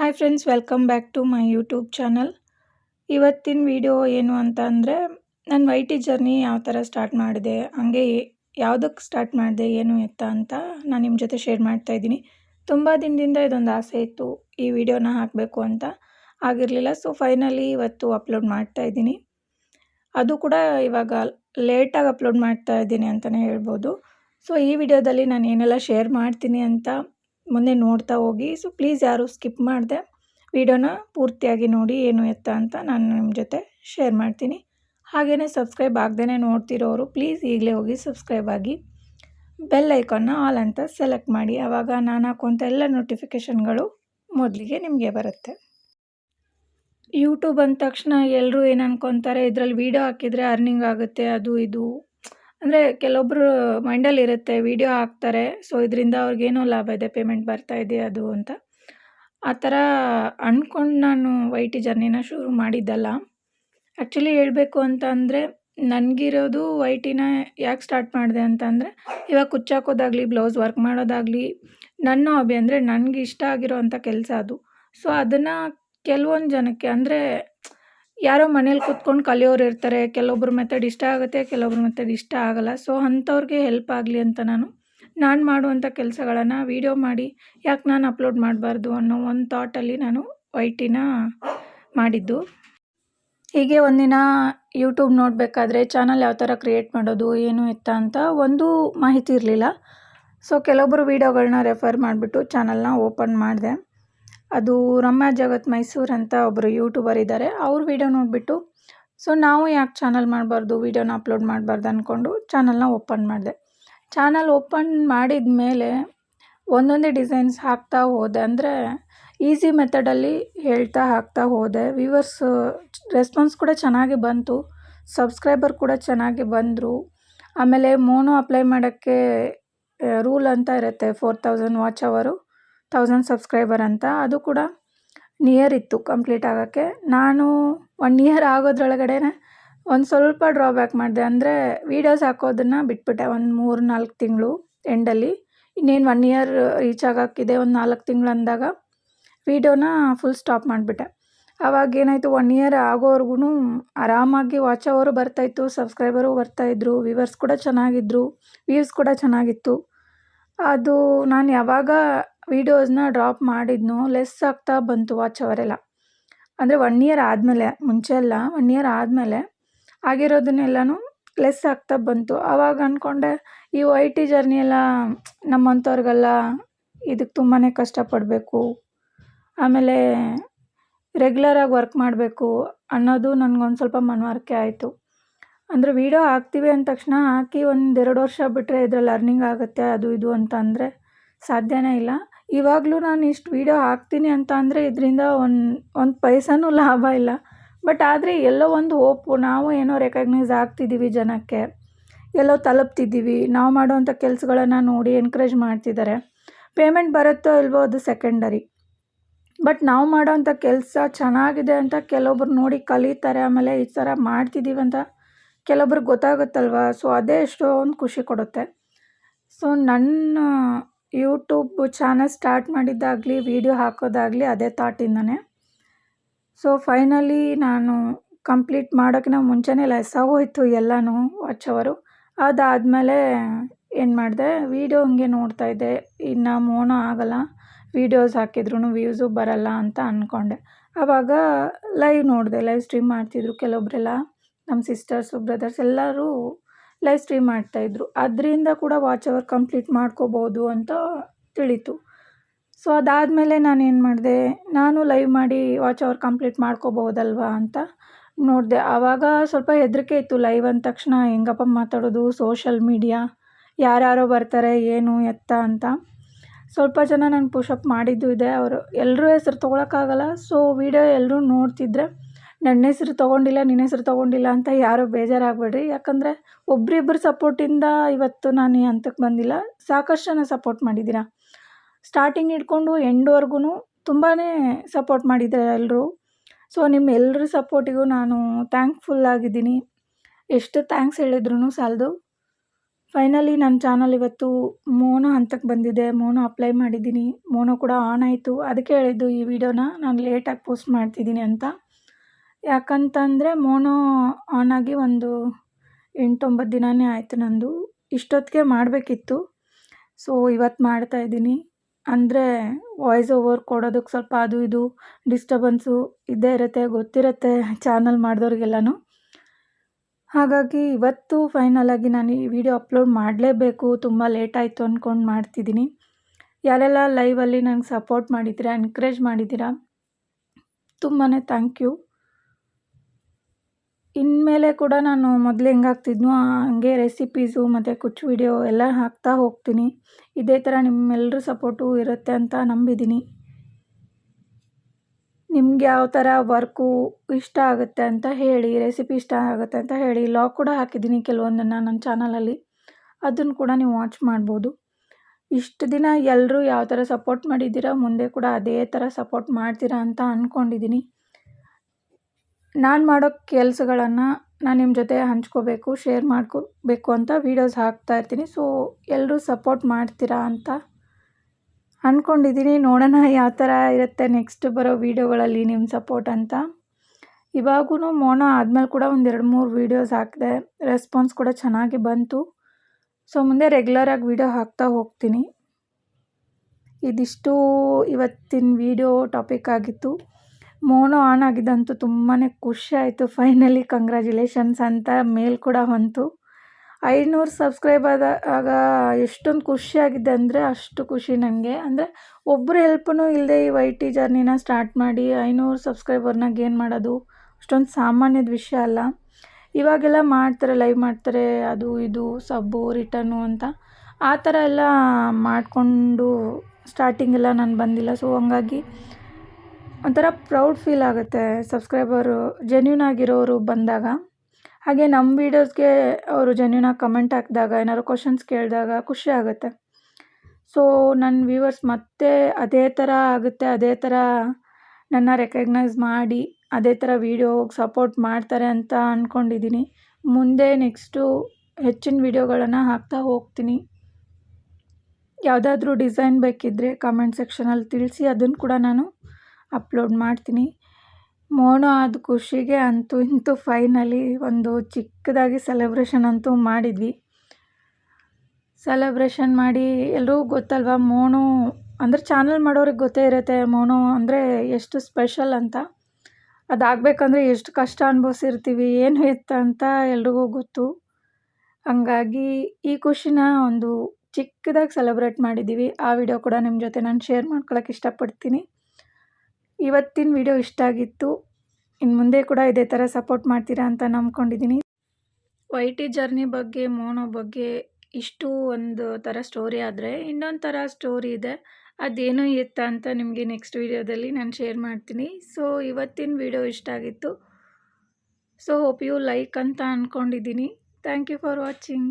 Hi friends welcome back to my YouTube channel ಇವತ್ತಿನ video ಏನು ಅಂತ ಅಂದರೆ, ನಾನು ವೈ ಟಿ ಜರ್ನಿ ಯಾವ ಥರ ಸ್ಟಾರ್ಟ್ ಮಾಡಿದೆ, ಹಾಗೆ ಯಾವುದಕ್ಕೆ ಸ್ಟಾರ್ಟ್ ಮಾಡಿದೆ, ಏನು ಎತ್ತ ಅಂತ ನಾನು ನಿಮ್ಮ ಜೊತೆ ಶೇರ್ ಮಾಡ್ತಾ ಇದ್ದೀನಿ. ತುಂಬ ದಿನದಿಂದ ಇದೊಂದು ಆಸೆ ಇತ್ತು ಈ ವಿಡಿಯೋನ ಹಾಕಬೇಕು ಅಂತ. ಆಗಿರಲಿಲ್ಲ ಸೊ ಫೈನಲಿ ಇವತ್ತು ಅಪ್ಲೋಡ್ ಮಾಡ್ತಾ ಇದ್ದೀನಿ. ಅದು ಕೂಡ ಇವಾಗ ಲೇಟಾಗಿ ಅಪ್ಲೋಡ್ ಮಾಡ್ತಾ ಇದ್ದೀನಿ ಅಂತಲೇ ಹೇಳ್ಬೋದು. ಸೊ ಈ ವಿಡಿಯೋದಲ್ಲಿ ನಾನು ಏನೆಲ್ಲ ಶೇರ್ ಮಾಡ್ತೀನಿ ಅಂತ ಮುಂದೆ ನೋಡ್ತಾ ಹೋಗಿ. ಸೊ ಪ್ಲೀಸ್ ಯಾರು ಸ್ಕಿಪ್ ಮಾಡಿದೆ. ವಿಡಿಯೋನ ಪೂರ್ತಿಯಾಗಿ ನೋಡಿ ಏನು ಎತ್ತ ಅಂತ ನಾನು ನಿಮ್ಮ ಜೊತೆ ಶೇರ್ ಮಾಡ್ತೀನಿ. ಹಾಗೆಯೇ ಸಬ್ಸ್ಕ್ರೈಬ್ ಆಗದೇ ನೋಡ್ತಿರೋರು ಪ್ಲೀಸ್ ಈಗಲೇ ಹೋಗಿ ಸಬ್ಸ್ಕ್ರೈಬ್ ಆಗಿ. ಬೆಲ್ ಐಕಾನ್ನ ಆಲ್ ಅಂತ ಸೆಲೆಕ್ಟ್ ಮಾಡಿ. ಆವಾಗ ನಾನು ಹಾಕುವಂಥ ಎಲ್ಲ ನೋಟಿಫಿಕೇಷನ್ಗಳು ಮೊದಲಿಗೆ ನಿಮಗೆ ಬರುತ್ತೆ. ಯೂಟ್ಯೂಬ್ ಅಂದ ತಕ್ಷಣ ಎಲ್ಲರೂ ಏನು ಅನ್ಕೊತಾರೆ? ಇದರಲ್ಲಿ ವೀಡಿಯೋ ಹಾಕಿದರೆ ಅರ್ನಿಂಗ್ ಆಗುತ್ತೆ, ಅದು ಇದು. ಅಂದರೆ ಕೆಲವೊಬ್ಬರು ಮೈಂಡಲ್ಲಿ ಇರುತ್ತೆ ವಿಡಿಯೋ ಹಾಕ್ತಾರೆ ಸೊ ಇದರಿಂದ ಅವ್ರಿಗೇನೋ ಲಾಭ ಇದೆ ಪೇಮೆಂಟ್ ಬರ್ತಾ ಇದೆ, ಅದು ಅಂತ. ಆ ಥರ ಅಂದ್ಕೊಂಡು ನಾನು ವೈ ಟಿ ಜರ್ನಿನ ಶುರು ಮಾಡಿದ್ದಲ್ಲ. ಆ್ಯಕ್ಚುಲಿ ಹೇಳಬೇಕು ಅಂತ ಅಂದರೆ, ನನಗಿರೋದು ವೈ ಟಿನ ಯಾಕೆ ಸ್ಟಾರ್ಟ್ ಮಾಡಿದೆ ಅಂತ ಅಂದರೆ, ಇವಾಗ ಕುಚ್ಚಾಕೋದಾಗಲಿ ಬ್ಲೌಸ್ ವರ್ಕ್ ಮಾಡೋದಾಗಲಿ, ನನ್ನ ಹಾಬಿ ಅಂದರೆ ನನಗೆ ಇಷ್ಟ ಆಗಿರೋವಂಥ ಕೆಲಸ ಅದು. ಸೊ ಅದನ್ನು ಕೆಲವೊಂದು ಜನಕ್ಕೆ ಅಂದರೆ ಯಾರೋ ಮನೇಲಿ ಕೂತ್ಕೊಂಡು ಕಲಿಯೋರು ಇರ್ತಾರೆ, ಕೆಲವೊಬ್ರ ಮೆಥಡ್ ಇಷ್ಟ ಆಗುತ್ತೆ, ಕೆಲವೊಬ್ರ ಮೆಥಡ್ ಇಷ್ಟ ಆಗಲ್ಲ. ಸೊ ಅಂಥವ್ರಿಗೆ ಹೆಲ್ಪ್ ಆಗಲಿ ಅಂತ ನಾನು ನಾನು ಮಾಡುವಂಥ ಕೆಲಸಗಳನ್ನು ವೀಡಿಯೋ ಮಾಡಿ, ಯಾಕೆ ನಾನು ಅಪ್ಲೋಡ್ ಮಾಡಬಾರ್ದು ಅನ್ನೋ ಒಂದು ಥಾಟಲ್ಲಿ ನಾನು ವೈಟಿನ ಮಾಡಿದ್ದು. ಹೀಗೆ ಒಂದಿನ ಯೂಟ್ಯೂಬ್ ನೋಡಬೇಕಾದ್ರೆ ಚಾನಲ್ ಯಾವ ಥರ ಕ್ರಿಯೇಟ್ ಮಾಡೋದು, ಏನು ಎತ್ತ ಅಂತ ಒಂದು ಮಾಹಿತಿ ಇರಲಿಲ್ಲ. ಸೊ ಕೆಲವೊಬ್ಬರು ವೀಡಿಯೋಗಳನ್ನ ರೆಫರ್ ಮಾಡಿಬಿಟ್ಟು ಚಾನಲ್ನ ಓಪನ್ ಮಾಡಿದೆ. ಅದು ರಮ್ಯಾ ಜಗತ್ ಮೈಸೂರು ಅಂತ ಒಬ್ಬರು ಯೂಟ್ಯೂಬರ್ ಇದ್ದಾರೆ ಅವ್ರ ವೀಡಿಯೋ ನೋಡಿಬಿಟ್ಟು, ಸೊ ನಾವು ಯಾಕೆ ಚಾನಲ್ ಮಾಡಬಾರ್ದು? ವೀಡಿಯೋನ ಅಪ್ಲೋಡ್ ಮಾಡಬಾರ್ದು? ಅಂದ್ಕೊಂಡು ಚಾನಲ್ನ ಓಪನ್ ಮಾಡಿದೆ. ಚಾನಲ್ ಓಪನ್ ಮಾಡಿದ ಮೇಲೆ ಒಂದೊಂದೇ ಡಿಸೈನ್ಸ್ ಹಾಕ್ತಾ ಹೋದೆ. ಅಂದರೆ ಈಸಿ ಮೆಥಡಲ್ಲಿ ಹೇಳ್ತಾ ಹಾಕ್ತಾ ಹೋದೆ. ವ್ಯೂವರ್ಸ್ ರೆಸ್ಪಾನ್ಸ್ ಕೂಡ ಚೆನ್ನಾಗಿ ಬಂತು. ಸಬ್ಸ್ಕ್ರೈಬರ್ ಕೂಡ ಚೆನ್ನಾಗಿ ಬಂದರು. ಆಮೇಲೆ ಮೋನೋ ಅಪ್ಲೈ ಮಾಡೋಕ್ಕೆ ರೂಲ್ ಅಂತ ಇರುತ್ತೆ ಫೋರ್ ತೌಸಂಡ್ ವಾಚ್ ಅವರು ತೌಸಂಡ್ ಸಬ್ಸ್ಕ್ರೈಬರ್ ಅಂತ. ಅದು ಕೂಡ ನಿಯರ್ ಇತ್ತು ಕಂಪ್ಲೀಟ್ ಆಗೋಕ್ಕೆ. ನಾನು ಒನ್ ಇಯರ್ ಆಗೋದ್ರೊಳಗಡೆ ಒಂದು ಸ್ವಲ್ಪ ಡ್ರಾಬ್ಯಾಕ್ ಮಾಡಿದೆ. ಅಂದರೆ ವೀಡಿಯೋಸ್ ಹಾಕೋದನ್ನು ಬಿಟ್ಬಿಟ್ಟೆ ಒಂದು ಮೂರು, ನಾಲ್ಕು ತಿಂಗಳು ಎಂಡಲ್ಲಿ ಇನ್ನೇನು ಒನ್ ಇಯರ್ ರೀಚ್ ಆಗೋಕ್ಕಿದೆ ಒಂದು ನಾಲ್ಕು ತಿಂಗಳು ಅಂದಾಗ ವೀಡಿಯೋನ ಫುಲ್ ಸ್ಟಾಪ್ ಮಾಡಿಬಿಟ್ಟೆ. ಆವಾಗ ಏನಾಯಿತು ಒನ್ ಇಯರ್ ಆಗೋವರೆಗೂ ಆರಾಮಾಗಿ ವಾಚ್ ಅವರು ಬರ್ತಾಯಿತ್ತು ಸಬ್ಸ್ಕ್ರೈಬರು ಬರ್ತಾಯಿದ್ರು ವ್ಯೂವರ್ಸ್ ಕೂಡ ಚೆನ್ನಾಗಿದ್ದರು ವ್ಯೂಸ್ ಕೂಡ ಚೆನ್ನಾಗಿತ್ತು. ಅದು ನಾನು ಯಾವಾಗ ವೀಡಿಯೋಸ್ನ ಡ್ರಾಪ್ ಮಾಡಿದ್ನೋ ಲೆಸ್ ಆಗ್ತಾ ಬಂತು ವಾಚ್ ಅವರೆಲ್ಲ. ಅಂದರೆ ಒನ್ ಇಯರ್ ಆದಮೇಲೆ, ಮುಂಚೆ ಅಲ್ಲ ಒನ್ ಇಯರ್ ಆದಮೇಲೆ ಆಗಿರೋದನ್ನೆಲ್ಲನೂ ಲೆಸ್ ಆಗ್ತಾ ಬಂತು. ಆವಾಗ ಅಂದ್ಕೊಂಡೆ ಈ ಐ ಟಿ ಜರ್ನಿ ಎಲ್ಲ ನಮ್ಮಂಥವ್ರಿಗೆಲ್ಲ ಇದಕ್ಕೆ ತುಂಬಾ ಕಷ್ಟಪಡಬೇಕು. ಆಮೇಲೆ ರೆಗ್ಯುಲರಾಗಿ ವರ್ಕ್ ಮಾಡಬೇಕು ಅನ್ನೋದು ನನಗೊಂದು ಸ್ವಲ್ಪ ಮನವರಿಕೆ ಆಯಿತು. ಅಂದರೆ ವೀಡಿಯೋ ಹಾಕ್ತೀವಿ ಅಂದ ತಕ್ಷಣ ಹಾಕಿ ಒಂದೆರಡು ವರ್ಷ ಬಿಟ್ಟರೆ ಇದರಲ್ಲಿ ಅರ್ನಿಂಗ್ ಆಗುತ್ತೆ, ಅದು ಇದು ಅಂತ ಅಂದರೆ ಸಾಧ್ಯನೇ ಇಲ್ಲ. ಇವಾಗಲೂ ನಾನು ಇಷ್ಟು ವೀಡಿಯೋ ಹಾಕ್ತೀನಿ ಅಂತ ಅಂದರೆ ಇದರಿಂದ ಒಂದು ಒಂದು ಪೈಸಾನೂ ಲಾಭ ಇಲ್ಲ. ಬಟ್ ಆದರೆ ಎಲ್ಲೋ ಒಂದು ಹೋಪು ನಾವು ಏನೋ ರೆಕಗ್ನೈಸ್ ಆಗ್ತಿದ್ದೀವಿ ಜನಕ್ಕೆ. ಎಲ್ಲೋ ತಲುಪ್ತಿದ್ದೀವಿ ನಾವು ಮಾಡುವಂಥ ಕೆಲಸಗಳನ್ನು ನೋಡಿ ಎನ್ಕರೇಜ್ ಮಾಡ್ತಿದ್ದಾರೆ ಪೇಮೆಂಟ್ ಬರುತ್ತೋ ಇಲ್ವೋ ಅದು ಸೆಕೆಂಡರಿ ಬಟ್ ನಾವು ಮಾಡೋವಂಥ ಕೆಲಸ ಚೆನ್ನಾಗಿದೆ ಅಂತ ಕೆಲವೊಬ್ರು ನೋಡಿ ಕಲಿತಾರೆ, ಆಮೇಲೆ ಈ ಥರ ಮಾಡ್ತಿದ್ದೀವಿ ಅಂತ ಕೆಲವೊಬ್ರಿಗೆ ಗೊತ್ತಾಗುತ್ತಲ್ವ? ಸೊ ಅದೇ ಎಷ್ಟೊಂದು ಖುಷಿ ಕೊಡುತ್ತೆ. ಸೊ ನನ್ನ ಯೂಟ್ಯೂಬ್ ಚಾನಲ್ ಸ್ಟಾರ್ಟ್ ಮಾಡಿದ್ದಾಗಲಿ ವೀಡಿಯೋ ಹಾಕೋದಾಗಲಿ ಅದೇ ಥಾಟಿಂದನೇ ಸೊ ಫೈನಲಿ ನಾನು ಕಂಪ್ಲೀಟ್ ಮಾಡೋಕ್ಕಿಂತ ಮುಂಚೆನೇ ಲೆಸ್ ಆಗೋಯ್ತು ಎಲ್ಲನೂ ವಾಚ್ ಅವರು. ಅದಾದಮೇಲೆ ಏನು ಮಾಡಿದೆ ವೀಡಿಯೋ ಹಂಗೆ ನೋಡ್ತಾಯಿದ್ದೆ ಇನ್ನು ಮೋನ ಆಗಲ್ಲ. ವೀಡಿಯೋಸ್ ಹಾಕಿದ್ರು ವ್ಯೂಸು ಬರಲ್ಲ ಅಂತ ಅಂದ್ಕೊಂಡೆ ಆವಾಗ ಲೈವ್ ನೋಡಿದೆ ಲೈವ್ ಸ್ಟ್ರೀಮ್ ಮಾಡ್ತಿದ್ರು ಕೆಲವೊಬ್ಬರೆಲ್ಲ ನಮ್ಮ ಸಿಸ್ಟರ್ಸು ಬ್ರದರ್ಸ್ ಎಲ್ಲರೂ ಲೈವ್ ಸ್ಟ್ರೀಮ್ ಮಾಡ್ತಾಯಿದ್ರು ಅದರಿಂದ ಕೂಡ ವಾಚ್ ಅವರ್ ಕಂಪ್ಲೀಟ್ ಮಾಡ್ಕೋಬೋದು ಅಂತ ತಿಳಿತು. ಸೊ ಅದಾದಮೇಲೆ ನಾನು ಏನು ಮಾಡಿದೆ? ನಾನು ಲೈವ್ ಮಾಡಿ ವಾಚ್ ಅವರ್ ಕಂಪ್ಲೀಟ್ ಮಾಡ್ಕೋಬೋದಲ್ವಾ ಅಂತ ನೋಡಿದೆ. ಆವಾಗ ಸ್ವಲ್ಪ ಹೆದರಿಕೆ ಇತ್ತು ಲೈವ್ ಅಂದ ತಕ್ಷಣ, ಹೆಂಗಪ್ಪ ಮಾತಾಡೋದು ಸೋಷಲ್ ಮೀಡಿಯಾ ಯಾರ್ಯಾರೋ ಬರ್ತಾರೆ, ಏನು, ಎತ್ತ ಅಂತ. ಸ್ವಲ್ಪ ಜನ ನಾನು ಪುಷಪ್ ಮಾಡಿದ್ದು ಇದೆ. ಅವರು ಎಲ್ಲರೂ ಹೆಸರು ತೊಗೊಳಕ್ಕಾಗಲ್ಲ. ಸೊ ವಿಡಿಯೋ ಎಲ್ಲರೂ ನೋಡ್ತಿದ್ರೆ ನನ್ನ ಹೆಸ್ರು ತೊಗೊಂಡಿಲ್ಲ, ನಿನ್ನ ಹೆಸ್ರು ತೊಗೊಂಡಿಲ್ಲ ಅಂತ ಯಾರೂ ಬೇಜಾರಾಗಬೇಡ್ರಿ. ಯಾಕಂದರೆ ಒಬ್ರಿಬ್ಬರು ಸಪೋರ್ಟಿಂದ ಇವತ್ತು ನಾನು ಈ ಹಂತಕ್ಕೆ ಬಂದಿಲ್ಲ. ಸಾಕಷ್ಟು ಜನ ಸಪೋರ್ಟ್ ಮಾಡಿದ್ದೀರಾ? ಸ್ಟಾರ್ಟಿಂಗ್ ಹಿಡ್ಕೊಂಡು ಎಂಡ್ವರೆಗೂ ತುಂಬಾ ಸಪೋರ್ಟ್ ಮಾಡಿದ್ದಾರೆ ಎಲ್ಲರೂ ಸೊ ನಿಮ್ಮ ಎಲ್ಲರ ಸಪೋರ್ಟಿಗೂ ನಾನು ಥ್ಯಾಂಕ್ಫುಲ್ ಆಗಿದ್ದೀನಿ. ಎಷ್ಟು ಥ್ಯಾಂಕ್ಸ್ ಹೇಳಿದ್ರು ಸಾಲದು. ಫೈನಲಿ ನನ್ನ ಚಾನಲ್ ಇವತ್ತು ಮೋನೋ ಹಂತಕ್ಕೆ ಬಂದಿದೆ. ಮೋನೋ ಅಪ್ಲೈ ಮಾಡಿದ್ದೀನಿ. ಮೋನೋ ಕೂಡ ಆನ್ ಆಯಿತು. ಅದಕ್ಕೆ ಹೇಳಿದ್ದು ಈ ವಿಡಿಯೋನ ನಾನು ಲೇಟಾಗಿ ಪೋಸ್ಟ್ ಮಾಡ್ತಿದ್ದೀನಿ ಅಂತ. ಯಾಕಂತಂದರೆ ಮೋನೋ ಆನ್ ಆಗಿ ಒಂದು ಎಂಟೊಂಬತ್ತು ದಿನವೇ ಆಯಿತು ನಂದು. ಇಷ್ಟೊತ್ತಿಗೆ ಮಾಡಬೇಕಿತ್ತು. ಸೊ ಇವತ್ತು ಮಾಡ್ತಾ ಇದ್ದೀನಿ. ಅಂದರೆ ವಾಯ್ಸ್ ಓವರ್ ಕೊಡೋದಕ್ಕೆ ಸ್ವಲ್ಪ ಅದು ಇದು ಡಿಸ್ಟರ್ಬೆನ್ಸು ಇದ್ದೇ ಇರುತ್ತೆ, ಗೊತ್ತಿರುತ್ತೆ ಚಾನಲ್ ಮಾಡಿದವ್ರಿಗೆಲ್ಲನೂ ಹಾಗಾಗಿ ಇವತ್ತು ಫೈನಲಾಗಿ ನಾನು ಈ ವಿಡಿಯೋ ಅಪ್ಲೋಡ್ ಮಾಡಲೇಬೇಕು. ತುಂಬ ಲೇಟ್ ಆಯಿತು ಅಂದ್ಕೊಂಡು ಮಾಡ್ತಿದ್ದೀನಿ. ಯಾರೆಲ್ಲ ಲೈವಲ್ಲಿ ನಂಗೆ ಸಪೋರ್ಟ್ ಮಾಡಿದ್ದೀರಾ ಎನ್ಕರೇಜ್ ಮಾಡಿದ್ದೀರಾ ತುಂಬಾ ಥ್ಯಾಂಕ್ ಯು ಇನ್ಮೇಲೆ ಕೂಡ ನಾನು ಮೊದಲು ಹೆಂಗಾಗ್ತಿದ್ನೋ ಹಂಗೆ ರೆಸಿಪೀಸು ಮತ್ತು ಕುಚ್ ವಿಡಿಯೋ ಎಲ್ಲ ಹಾಕ್ತಾ ಹೋಗ್ತೀನಿ. ಇದೇ ಥರ ನಿಮ್ಮೆಲ್ಲರ ಸಪೋರ್ಟು ಇರುತ್ತೆ ಅಂತ ನಂಬಿದ್ದೀನಿ. ನಿಮ್ಗೆ ಯಾವ ಥರ ವರ್ಕು ಇಷ್ಟ ಆಗುತ್ತೆ ಅಂತ ಹೇಳಿ ರೆಸಿಪಿ ಇಷ್ಟ ಆಗುತ್ತೆ ಅಂತ ಹೇಳಿ ಲಾ ಕೂಡ ಹಾಕಿದ್ದೀನಿ ಕೆಲವೊಂದನ್ನು ನನ್ನ ಚಾನಲಲ್ಲಿ ಅದನ್ನು ಕೂಡ ನೀವು ವಾಚ್ ಮಾಡ್ಬೋದು. ಇಷ್ಟು ದಿನ ಎಲ್ಲರೂ ಯಾವ ಥರ ಸಪೋರ್ಟ್ ಮಾಡಿದ್ದೀರಾ, ಮುಂದೆ ಕೂಡ ಅದೇ ಥರ ಸಪೋರ್ಟ್ ಮಾಡ್ತೀರಾ ಅಂತ ಅಂದ್ಕೊಂಡಿದ್ದೀನಿ ನಾನು ಮಾಡೋ ಕೆಲಸಗಳನ್ನು ನಾನು ನಿಮ್ಮ ಜೊತೆ ಹಂಚ್ಕೋಬೇಕು ಶೇರ್ ಮಾಡ್ಕೋಬೇಕು ಅಂತ ವೀಡಿಯೋಸ್ ಹಾಕ್ತಾ ಇರ್ತೀನಿ. ಸೊ ಎಲ್ಲರೂ ಸಪೋರ್ಟ್ ಮಾಡ್ತೀರಾ ಅಂತ ಅಂದ್ಕೊಂಡಿದ್ದೀನಿ ನೋಡೋಣ ಯಾವ ಥರ ಇರುತ್ತೆ ನೆಕ್ಸ್ಟ್ ಬರೋ ವೀಡಿಯೋಗಳಲ್ಲಿ ನಿಮ್ಮ ಸಪೋರ್ಟ್ ಅಂತ. ಇವಾಗೂ ಮೋನೋ ಆದಮೇಲೆ ಕೂಡ ಒಂದು ಎರಡು ಮೂರು ವೀಡಿಯೋಸ್ ಹಾಕಿದೆ. ರೆಸ್ಪಾನ್ಸ್ ಕೂಡ ಚೆನ್ನಾಗಿ ಬಂತು. ಸೊ ಮುಂದೆ ರೆಗ್ಯುಲರಾಗಿ ವೀಡಿಯೋ ಹಾಕ್ತಾ ಹೋಗ್ತೀನಿ. ಇದಿಷ್ಟು ಇವತ್ತಿನ ವೀಡಿಯೋ ಟಾಪಿಕ್ ಆಗಿತ್ತು. ಮೋನೋ ಆನ್ ಆಗಿದ್ದಂತೂ ತುಂಬಾ ಖುಷಿ ಆಯಿತು. ಫೈನಲಿ ಕಂಗ್ರ್ಯಾಚುಲೇಷನ್ಸ್ ಅಂತ ಮೇಲ್ ಕೂಡ ಬಂತು. ಐನೂರು ಸಬ್ಸ್ಕ್ರೈಬ್ ಆದ, ಆಗ ಎಷ್ಟೊಂದು ಖುಷಿಯಾಗಿದೆ ಅಂದರೆ ಅಷ್ಟು ಖುಷಿ ನನಗೆ ಅಂದರೆ ಒಬ್ಬರು ಹೆಲ್ಪೂ ಇಲ್ಲದೆ ಈ ವೈ ಟಿ ಜರ್ನಿನ ಸ್ಟಾರ್ಟ್ ಮಾಡಿ ಐನೂರು ಸಬ್ಸ್ಕ್ರೈಬರ್ನ ಗೇನ್ ಮಾಡೋದು ಅಷ್ಟೊಂದು ಸಾಮಾನ್ಯದ ವಿಷಯ ಅಲ್ಲ. ಇವಾಗೆಲ್ಲ ಮಾಡ್ತಾರೆ ಲೈವ್ ಮಾಡ್ತಾರೆ, ಅದು ಇದು ಸಬ್ಬು ರಿಟರ್ನು ಅಂತ. ಆ ಥರ ಎಲ್ಲ ಮಾಡಿಕೊಂಡು ಸ್ಟಾರ್ಟಿಂಗೆಲ್ಲ ನಾನು ಬಂದಿಲ್ಲ. ಸೊ ಹಂಗಾಗಿ ಒಂಥರ ಪ್ರೌಡ್ ಫೀಲ್ ಆಗುತ್ತೆ. ಸಬ್ಸ್ಕ್ರೈಬರು ಜೆನ್ಯೂನ್ ಆಗಿರೋರು ಬಂದಾಗ. ಹಾಗೆ ನಮ್ಮ ವೀಡಿಯೋಸ್ಗೆ ಅವರು ಜೆನ್ಯೂನಾಗಿ ಕಮೆಂಟ್ ಹಾಕಿದಾಗ, ಏನಾದ್ರು ಕ್ವಶನ್ಸ್ ಕೇಳಿದಾಗ ಖುಷಿ ಆಗುತ್ತೆ. ಸೊ ನನ್ನ ವ್ಯೂವರ್ಸ್ ಮತ್ತೆ ಅದೇ ಥರ ಆಗುತ್ತೆ, ಅದೇ ಥರ ನನ್ನ ರೆಕಗ್ನೈಸ್ ಮಾಡಿ, ಅದೇ ಥರ ವೀಡಿಯೋಗೆ ಸಪೋರ್ಟ್ ಮಾಡ್ತಾರೆ ಅಂತ ಅಂದ್ಕೊಂಡಿದ್ದೀನಿ ಮುಂದೆ ನೆಕ್ಸ್ಟು ಹೆಚ್ಚಿನ ವೀಡಿಯೋಗಳನ್ನು ಹಾಕ್ತಾ ಹೋಗ್ತೀನಿ. ಯಾವುದಾದ್ರೂ ಡಿಸೈನ್ ಬೇಕಿದ್ದರೆ ಕಮೆಂಟ್ ಸೆಕ್ಷನಲ್ಲಿ ತಿಳಿಸಿ ಅದನ್ನು ಕೂಡ ನಾನು ಅಪ್ಲೋಡ್ ಮಾಡ್ತೀನಿ. ಮೋನೋ ಆದ ಖುಷಿಗೆ ಅಂತೂ ಇಂತೂ ಫೈನಲಿ ಒಂದು ಚಿಕ್ಕದಾಗಿ ಸೆಲೆಬ್ರೇಷನ್ ಅಂತೂ ಮಾಡಿದ್ವಿ. ಸೆಲೆಬ್ರೇಷನ್ ಮಾಡಿ ಎಲ್ಲರೂ ಗೊತ್ತಲ್ವ, ಮೋನೋ ಅಂದರೆ ಚಾನಲ್ ಮಾಡೋರಿಗೆ ಗೊತ್ತೇ ಇರುತ್ತೆ ಮೋನೋ ಅಂದರೆ ಎಷ್ಟು ಸ್ಪೆಷಲ್ ಅಂತ. ಅದಾಗಬೇಕಂದ್ರೆ ಎಷ್ಟು ಕಷ್ಟ ಅನುಭವಿಸಿರ್ತೀವಿ, ಏನು ಇತ್ತು ಅಂತ ಎಲ್ರಿಗೂ ಗೊತ್ತು. ಹಂಗಾಗಿ ಈ ಖುಷಿನ ಒಂದು ಚಿಕ್ಕದಾಗಿ ಸೆಲೆಬ್ರೇಟ್ ಮಾಡಿದ್ದೀವಿ. ಆ ವಿಡಿಯೋ ಕೂಡ ನಿಮ್ಮ ಜೊತೆ ನಾನು ಶೇರ್ ಮಾಡ್ಕೊಳಕ್ಕೆ ಇಷ್ಟಪಡ್ತೀನಿ. ಇವತ್ತಿನ ವಿಡಿಯೋ ಇಷ್ಟ ಆಗಿತ್ತು. ಇನ್ನು ಮುಂದೆ ಕೂಡ ಇದೇ ಥರ ಸಪೋರ್ಟ್ ಮಾಡ್ತೀರಾ ಅಂತ ನಂಬ್ಕೊಂಡಿದ್ದೀನಿ ವೈ ಟಿ ಜರ್ನಿ ಬಗ್ಗೆ ಮೋನೋ ಬಗ್ಗೆ ಇಷ್ಟು ಒಂದು ಥರ ಸ್ಟೋರಿ ಆದರೆ ಇನ್ನೊಂದು ಥರ ಸ್ಟೋರಿ ಇದೆ. ಅದೇನು ಇತ್ತ ಅಂತ ನಿಮಗೆ ನೆಕ್ಸ್ಟ್ ವೀಡಿಯೋದಲ್ಲಿ ನಾನು ಶೇರ್ ಮಾಡ್ತೀನಿ. ಸೊ ಇವತ್ತಿನ ವಿಡಿಯೋ ಇಷ್ಟ ಆಗಿತ್ತು. ಸೊ ಹೋಪ್ ಯು ಲೈಕ್ ಅಂತ ಅಂದ್ಕೊಂಡಿದ್ದೀನಿ ಥ್ಯಾಂಕ್ ಯು ಫಾರ್ ವಾಚಿಂಗ್